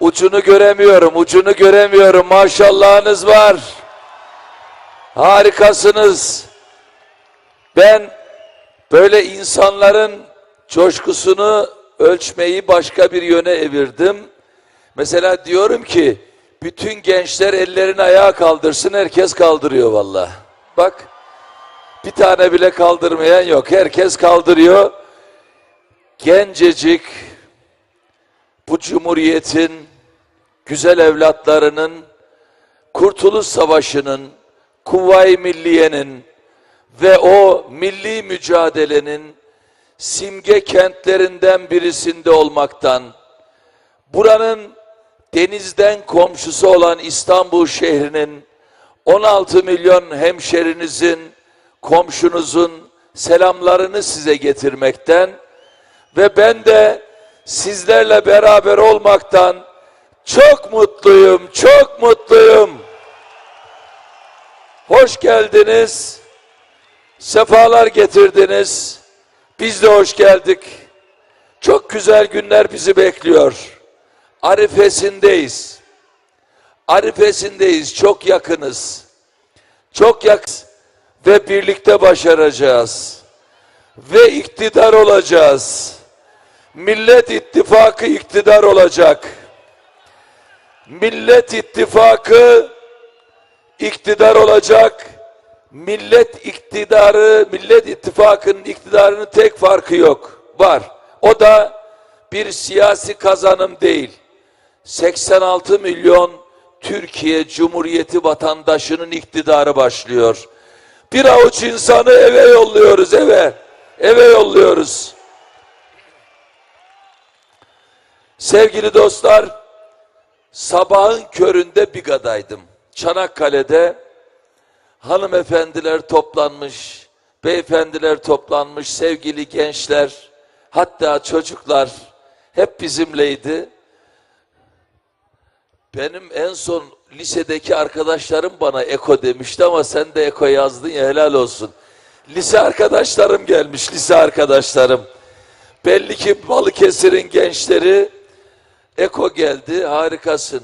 Ucunu göremiyorum, ucunu göremiyorum. Maşallahınız var. Harikasınız. Ben böyle insanların coşkusunu ölçmeyi başka bir yöne evirdim. Mesela diyorum ki bütün gençler ellerini ayağa kaldırsın. Herkes kaldırıyor vallahi. Bak bir tane bile kaldırmayan yok. Herkes kaldırıyor. Gencecik bu cumhuriyetin güzel evlatlarının Kurtuluş Savaşı'nın, Kuvvayi Milliye'nin ve o milli mücadelenin simge kentlerinden birisinde olmaktan, buranın denizden komşusu olan İstanbul şehrinin 16 milyon hemşerinizin, komşunuzun selamlarını size getirmekten ve ben de sizlerle beraber olmaktan çok mutluyum, çok mutluyum. Hoş geldiniz. Sefalar getirdiniz. Biz de hoş geldik. Çok güzel günler bizi bekliyor. Arifesindeyiz. Arifesindeyiz. Çok yakınız. Çok yakın ve birlikte başaracağız. Ve iktidar olacağız. Millet İttifakı iktidar olacak. Millet İttifakı iktidar olacak. Millet iktidarı, Millet İttifakı'nın iktidarının tek farkı yok. Var. O da bir siyasi kazanım değil. 86 milyon Türkiye Cumhuriyeti vatandaşının iktidarı başlıyor. Bir avuç insanı eve yolluyoruz eve. Eve yolluyoruz. Sevgili dostlar, sabahın köründe Biga'daydım. Çanakkale'de hanımefendiler toplanmış, beyefendiler toplanmış, sevgili gençler, hatta çocuklar hep bizimleydi. Benim en son lisedeki arkadaşlarım bana Eko demişti ama sen de Eko yazdın ya helal olsun. Lise arkadaşlarım gelmiş, lise arkadaşlarım. Belli ki Balıkesir'in gençleri Eko geldi, harikasın.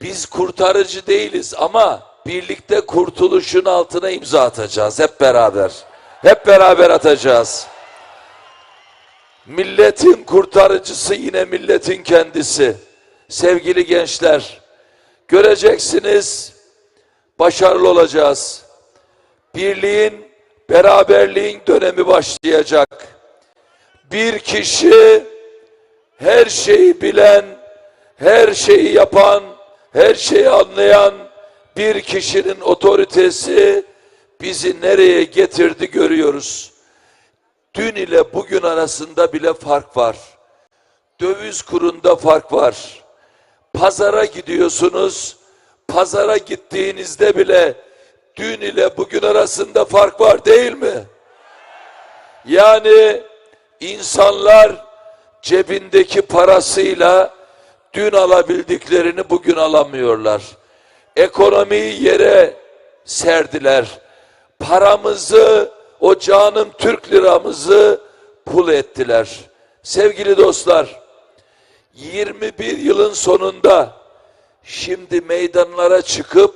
Biz kurtarıcı değiliz ama birlikte kurtuluşun altına imza atacağız hep beraber. Hep beraber atacağız. Milletin kurtarıcısı yine milletin kendisi. Sevgili gençler, göreceksiniz başarılı olacağız. Birliğin, beraberliğin dönemi başlayacak. Bir kişi her şeyi bilen, her şeyi yapan, her şeyi anlayan bir kişinin otoritesi bizi nereye getirdi görüyoruz. Dün ile bugün arasında bile fark var. Döviz kurunda fark var. Pazara gidiyorsunuz. Pazara gittiğinizde bile dün ile bugün arasında fark var değil mi? Yani insanlar cebindeki parasıyla dün alabildiklerini bugün alamıyorlar. Ekonomiyi yere serdiler. Paramızı, o canım Türk liramızı pul ettiler. Sevgili dostlar, 21 yılın sonunda şimdi meydanlara çıkıp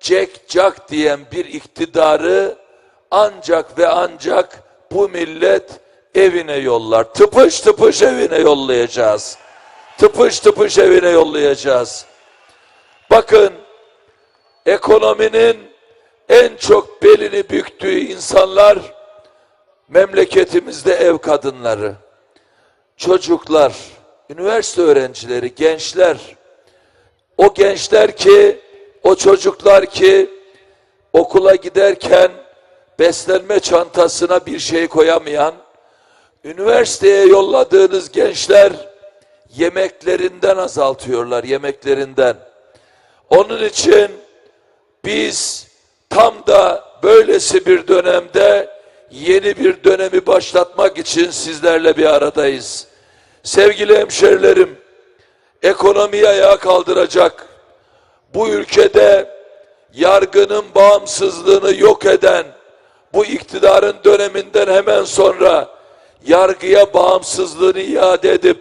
Jack Jack diyen bir iktidarı ancak ve ancak bu millet evine yollar. Tıpış tıpış evine yollayacağız. Tıpış tıpış evine yollayacağız. Bakın ekonominin en çok belini büktüğü insanlar memleketimizde ev kadınları, çocuklar, üniversite öğrencileri, gençler. O gençler ki, o çocuklar ki okula giderken beslenme çantasına bir şey koyamayan, üniversiteye yolladığınız gençler yemeklerinden azaltıyorlar, yemeklerinden. Onun için biz tam da böylesi bir dönemde yeni bir dönemi başlatmak için sizlerle bir aradayız. Sevgili hemşerilerim, ekonomiyi ayağa kaldıracak, bu ülkede yargının bağımsızlığını yok eden bu iktidarın döneminden hemen sonra yargıya bağımsızlığını iade edip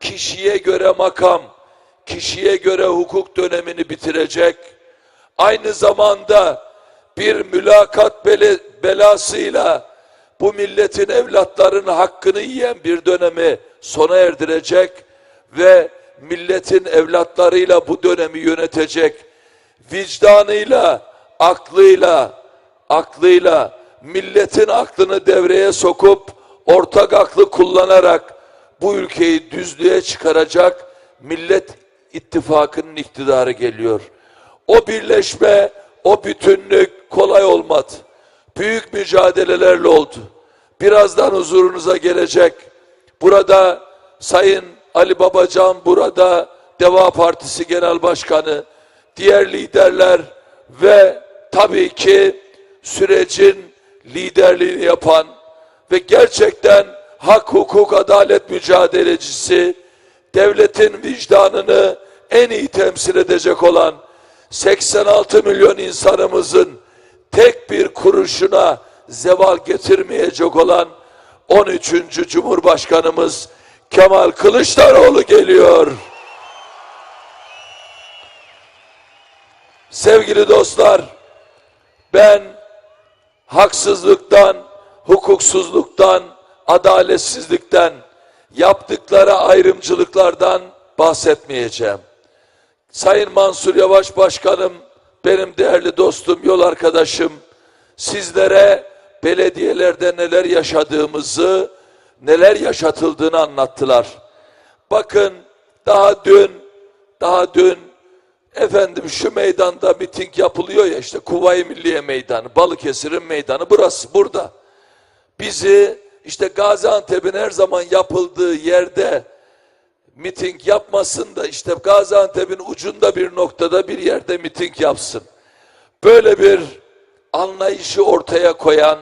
kişiye göre makam, kişiye göre hukuk dönemini bitirecek. Aynı zamanda bir mülakat belasıyla bu milletin evlatlarının hakkını yiyen bir dönemi sona erdirecek ve milletin evlatlarıyla bu dönemi yönetecek vicdanıyla, aklıyla, aklıyla milletin aklını devreye sokup ortak aklı kullanarak bu ülkeyi düzlüğe çıkaracak Millet İttifakı'nın iktidarı geliyor. O birleşme, o bütünlük kolay olmadı. Büyük mücadelelerle oldu. Birazdan huzurunuza gelecek. Burada Sayın Ali Babacan burada Deva Partisi Genel Başkanı, diğer liderler ve tabii ki sürecin liderliğini yapan ve gerçekten hak, hukuk, adalet mücadelecisi, devletin vicdanını en iyi temsil edecek olan 86 milyon insanımızın tek bir kuruşuna zeval getirmeyecek olan 13. Cumhurbaşkanımız Kemal Kılıçdaroğlu geliyor. Sevgili dostlar, ben haksızlıktan, hukuksuzluktan, adaletsizlikten, yaptıkları ayrımcılıklardan bahsetmeyeceğim. Sayın Mansur Yavaş Başkanım, benim değerli dostum, yol arkadaşım, sizlere belediyelerde neler yaşadığımızı, neler yaşatıldığını anlattılar. Bakın daha dün, daha dün efendim şu meydanda miting yapılıyor ya işte Kuvayi Milliye Meydanı, Balıkesir'in meydanı burası, burada. Bizi işte Gaziantep'in her zaman yapıldığı yerde miting yapmasın da işte Gaziantep'in ucunda bir noktada bir yerde miting yapsın. Böyle bir anlayışı ortaya koyan,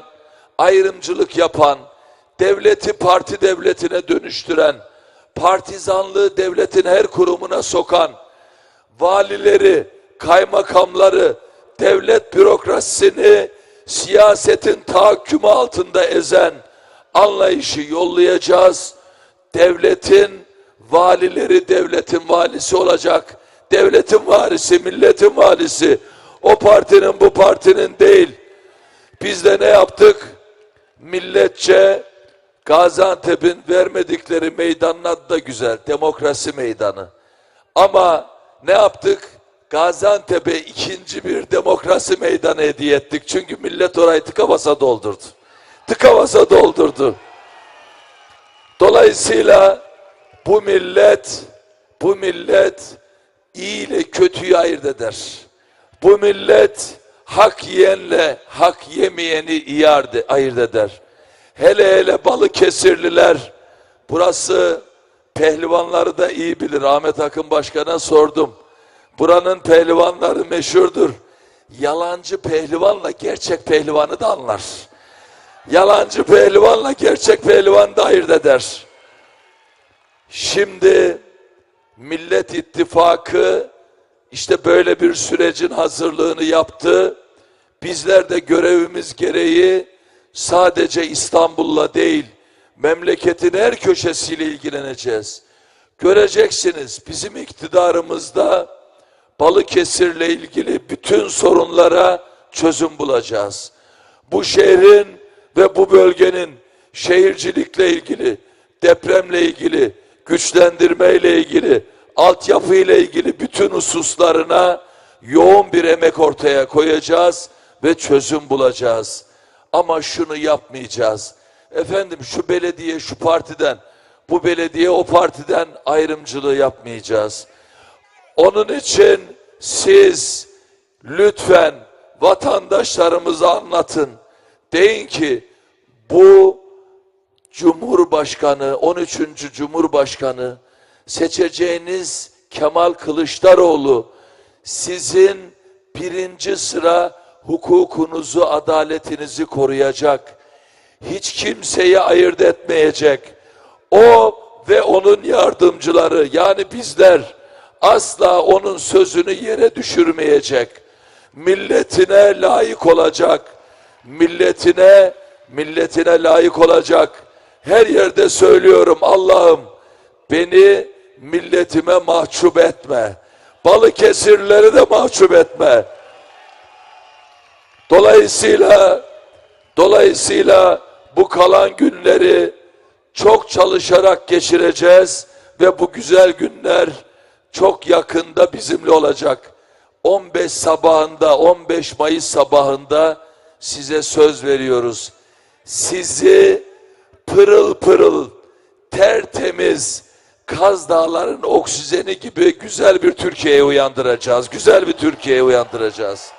ayrımcılık yapan, devleti parti devletine dönüştüren, partizanlığı devletin her kurumuna sokan, valileri, kaymakamları, devlet bürokrasisini siyasetin tahakkümü altında ezen anlayışı yollayacağız. Devletin valileri devletin valisi olacak. Devletin varisi, milletin valisi. O partinin bu partinin değil. Biz de ne yaptık? Milletçe Gaziantep'in vermedikleri meydanın da güzel. Demokrasi meydanı. Ama ne yaptık? Gaziantep'e ikinci bir demokrasi meydanı hediye ettik. Çünkü millet orayı tıka basa doldurdu. Tıka basa doldurdu. Dolayısıyla bu millet, bu millet iyi ile kötüyü ayırt eder. Bu millet hak yiyenle hak yemeyeni iyi ayırt eder. Hele hele Balıkesirliler, burası pehlivanları da iyi bilir. Ahmet Akın Başkan'a sordum. Buranın pehlivanları meşhurdur. Yalancı pehlivanla gerçek pehlivanı da anlar. Yalancı pehlivanla gerçek pehlivanı da ayırt eder. Şimdi Millet İttifakı işte böyle bir sürecin hazırlığını yaptı. Bizler de görevimiz gereği sadece İstanbul'la değil, memleketin her köşesiyle ilgileneceğiz. Göreceksiniz bizim iktidarımızda Balıkesir'le ilgili bütün sorunlara çözüm bulacağız. Bu şehrin ve bu bölgenin şehircilikle ilgili, depremle ilgili, güçlendirmeyle ilgili, altyapı ile ilgili bütün hususlarına yoğun bir emek ortaya koyacağız ve çözüm bulacağız. Ama şunu yapmayacağız. Efendim şu belediye şu partiden, bu belediye o partiden ayrımcılığı yapmayacağız. Onun için siz lütfen vatandaşlarımıza anlatın. Deyin ki bu Cumhurbaşkanı, 13. Cumhurbaşkanı seçeceğiniz Kemal Kılıçdaroğlu sizin birinci sıra hukukunuzu, adaletinizi koruyacak. Hiç kimseyi ayırt etmeyecek. O ve onun yardımcıları yani bizler asla onun sözünü yere düşürmeyecek. Milletine layık olacak. Milletine milletine layık olacak. Her yerde söylüyorum Allah'ım Beni milletime mahcup etme. Balıkesirleri de mahcup etme. Dolayısıyla dolayısıyla bu kalan günleri çok çalışarak geçireceğiz ve bu güzel günler çok yakında bizimle olacak. 15 sabahında 15 Mayıs sabahında size söz veriyoruz. Sizi pırıl pırıl tertemiz Kaz Dağları'nın oksijeni gibi güzel bir Türkiye'ye uyandıracağız. Güzel bir Türkiye'ye uyandıracağız.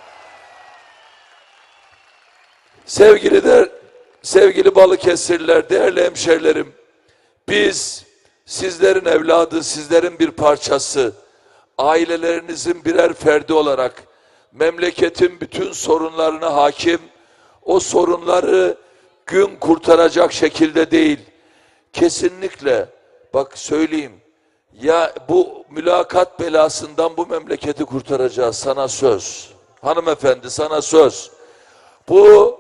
Sevgili de sevgili Balıkesirliler, değerli hemşerilerim, biz sizlerin evladı, sizlerin bir parçası, ailelerinizin birer ferdi olarak memleketin bütün sorunlarına hakim, o sorunları gün kurtaracak şekilde değil, kesinlikle bak söyleyeyim, ya bu mülakat belasından bu memleketi kurtaracağız sana söz. Hanımefendi sana söz. Bu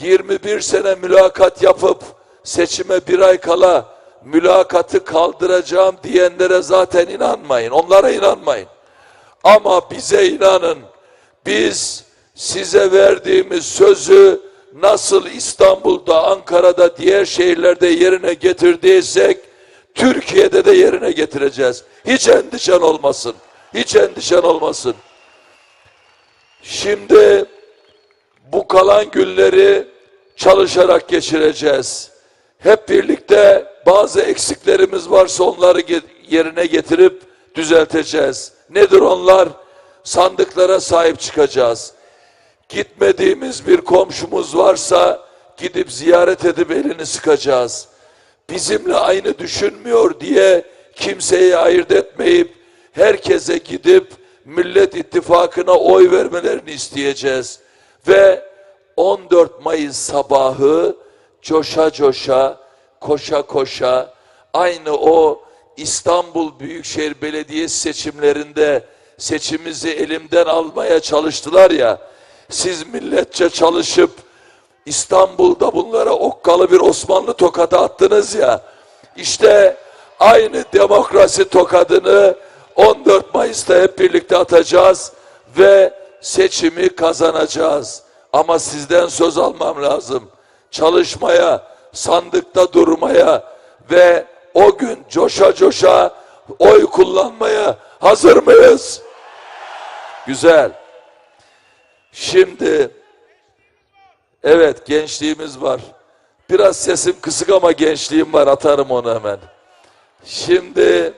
21 sene mülakat yapıp seçime bir ay kala mülakatı kaldıracağım diyenlere zaten inanmayın. Onlara inanmayın. Ama bize inanın. Biz size verdiğimiz sözü nasıl İstanbul'da, Ankara'da, diğer şehirlerde yerine getirdiysek Türkiye'de de yerine getireceğiz. Hiç endişen olmasın. Hiç endişen olmasın. Şimdi bu kalan günleri çalışarak geçireceğiz. Hep birlikte bazı eksiklerimiz varsa onları yerine getirip düzelteceğiz. Nedir onlar? Sandıklara sahip çıkacağız. Gitmediğimiz bir komşumuz varsa gidip ziyaret edip elini sıkacağız. Bizimle aynı düşünmüyor diye kimseyi ayırt etmeyip herkese gidip Millet İttifakı'na oy vermelerini isteyeceğiz. Ve 14 Mayıs sabahı coşa coşa, koşa koşa aynı o İstanbul Büyükşehir Belediyesi seçimlerinde seçimizi elimden almaya çalıştılar ya. Siz milletçe çalışıp İstanbul'da bunlara okkalı bir Osmanlı tokadı attınız ya. İşte aynı demokrasi tokadını 14 Mayıs'ta hep birlikte atacağız ve seçimi kazanacağız. Ama sizden söz almam lazım. Çalışmaya, sandıkta durmaya ve o gün coşa coşa oy kullanmaya hazır mıyız? Güzel. Şimdi evet gençliğimiz var. Biraz sesim kısık ama gençliğim var atarım onu hemen. Şimdi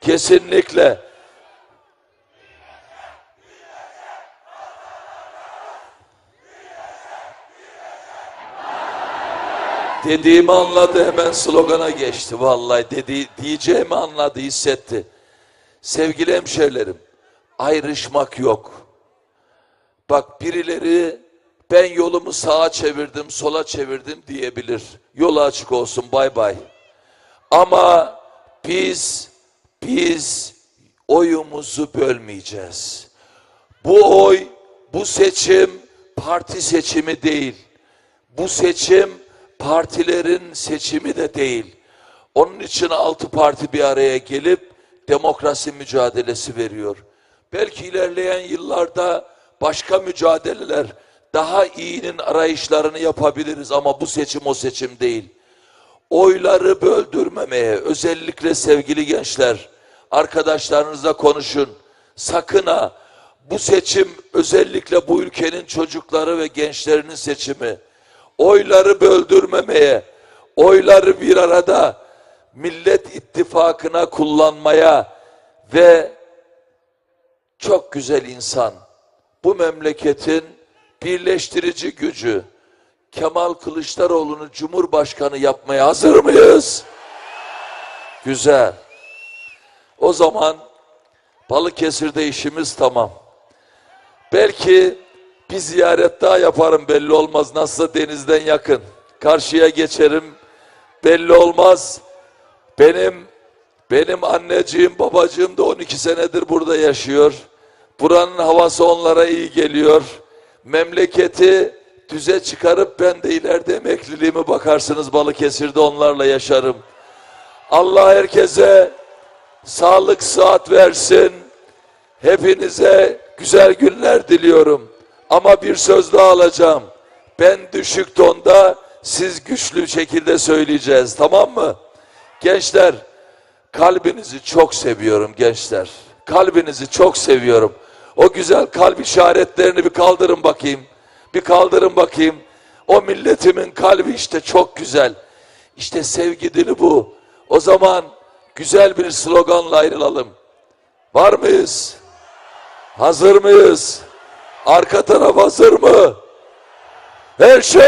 kesinlikle Dediğimi anladı hemen slogana geçti vallahi dedi diyeceğimi anladı hissetti. Sevgili hemşerilerim ayrışmak yok. Bak birileri ben yolumu sağa çevirdim sola çevirdim diyebilir. Yolu açık olsun bay bay. Ama biz biz oyumuzu bölmeyeceğiz. Bu oy, bu seçim parti seçimi değil. Bu seçim partilerin seçimi de değil. Onun için altı parti bir araya gelip demokrasi mücadelesi veriyor. Belki ilerleyen yıllarda başka mücadeleler, daha iyinin arayışlarını yapabiliriz ama bu seçim o seçim değil. Oyları böldürmemeye, özellikle sevgili gençler, arkadaşlarınızla konuşun. Sakın ha, bu seçim özellikle bu ülkenin çocukları ve gençlerinin seçimi oyları böldürmemeye, oyları bir arada Millet İttifakı'na kullanmaya ve çok güzel insan, bu memleketin birleştirici gücü Kemal Kılıçdaroğlu'nu Cumhurbaşkanı yapmaya hazır mıyız? Güzel. O zaman Balıkesir'de işimiz tamam. Belki bir ziyaret daha yaparım belli olmaz. Nasılsa denizden yakın. Karşıya geçerim. Belli olmaz. Benim benim anneciğim babacığım da 12 senedir burada yaşıyor. Buranın havası onlara iyi geliyor. Memleketi düze çıkarıp ben de ileride emekliliğimi bakarsınız Balıkesir'de onlarla yaşarım. Allah herkese sağlık sıhhat versin. Hepinize güzel günler diliyorum. Ama bir söz daha alacağım. Ben düşük tonda, siz güçlü şekilde söyleyeceğiz. Tamam mı? Gençler, kalbinizi çok seviyorum gençler. Kalbinizi çok seviyorum. O güzel kalp işaretlerini bir kaldırın bakayım. Bir kaldırın bakayım. O milletimin kalbi işte çok güzel. İşte sevgi dili bu. O zaman güzel bir sloganla ayrılalım. Var mıyız? Hazır mıyız? Arka taraf hazır mı? Her şey